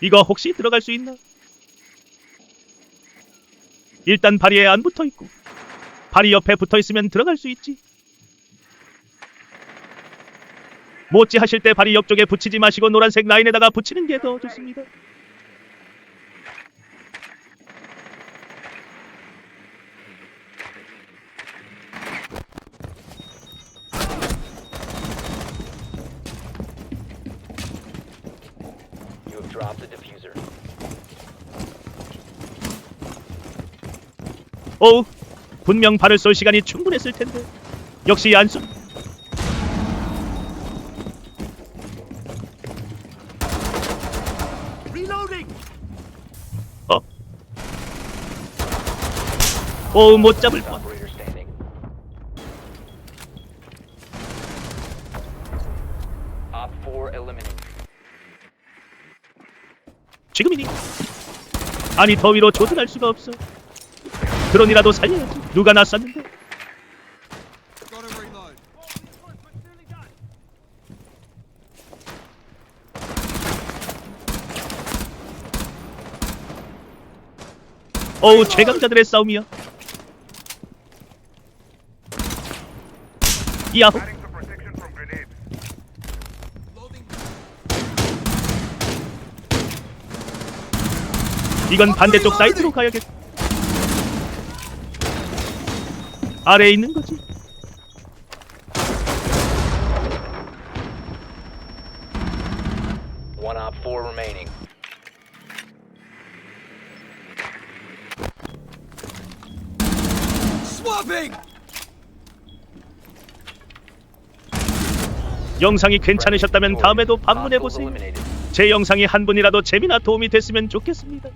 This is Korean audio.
이거 혹시 들어갈 수 있나? 일단 바리에 안 붙어 있고 바리 옆에 붙어 있으면 들어갈 수 있지. 모찌 하실 때 바리 옆쪽에 붙이지 마시고 노란색 라인에다가 붙이는 게 더 좋습니다. You have dropped the diffuser. 어우, 분명 발을 쏠 시간이 충분했을 텐데. 역시 안 쏘. 어? 어우, 못 잡을 뻔. Operator standing. Op 4 eliminated. 지금이니? 아니 더위로 조준할 수가 없어. 드론이라도 살려야지. 누가 났었는데? 어우 최강자들의 싸움이야. 야호. 이건 반대쪽 사이트로 가야겠. 아래에 있는 거지. One Op 4 remaining. 영상이 괜찮으셨다면 다음에도 방문해 보세요. 제 영상이 한 분이라도 재미나 도움이 됐으면 좋겠습니다.